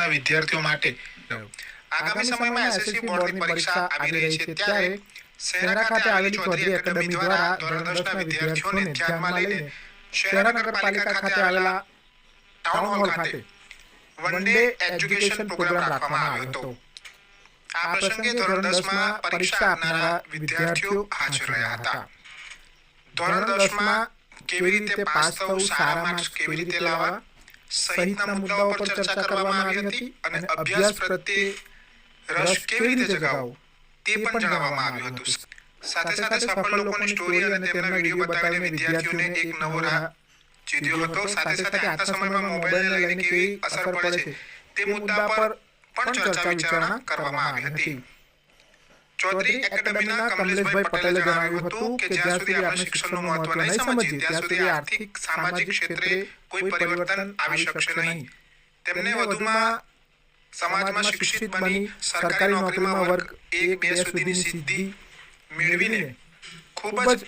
દસના વિદ્યાર્થીઓ માટે. આગામી સમયમાં એસએસસી બોર્ડની પરીક્ષા આવી રહી છે ત્યારે શહેરા ખાતે આવેલી ચૌધરી એકેડમી દ્વારા ધોરણ દસના વિદ્યાર્થીઓને ધ્યાનમાં લઈને શહેરા નગરપાલિકા ખાતે આવેલા ટાઉન હોલ ખાતે વન ડે એજ્યુકેશન પ્રોગ્રામ રાખવામાં આવ્યો હતો. આ પ્રસંગે ધોરણ દસમાં પરીક્ષા આપનારા વિદ્યાર્થીઓ હાજર રહ્યા હતા. ધોરણ દસમાં કેવી રીતે પાસ થવું સારા માર્ક્સ કેવી રીતે લાવવા? સહિતના મુદ્દાઓ પર ચર્ચા કરવામાં આવી હતી અને અભ્યાસ પ્રત્યે રસ કેવી રીતે જગાવો તે પણ જણાવવામાં આવ્યું હતું. સાથે સાથે સફળ લોકોની સ્ટોરી અને તેમના વીડિયો બતાવીને વિદ્યાર્થીઓને એક નવો રાહ ચીધ્યો હતો. સાથે સાથે આજના સમયમાં મોબાઈલને લઈને કેવી અસર પડે છે તે મુદ્દા પર પણ ચર્ચા વિચારણા કરવામાં આવી હતી. ચૌધરી એકેડેમીના કમલેશભાઈ પટેલે જણાવ્યું હતું કે જ્યાં સુધી આપણે શિક્ષણનું મહત્વ નહીં સમજીએ ત્યાં સુધી આર્થિક સામાજિક ક્ષેત્રે કોઈ પરિવર્તન આવી શકશે નહીં. તેમને વધુમાં સમાજમાં શિક્ષિત બની સરકારી નોકરીમાં વર્ગ એક બે સુધીની સિદ્ધિ મેળવીને ખૂબ જ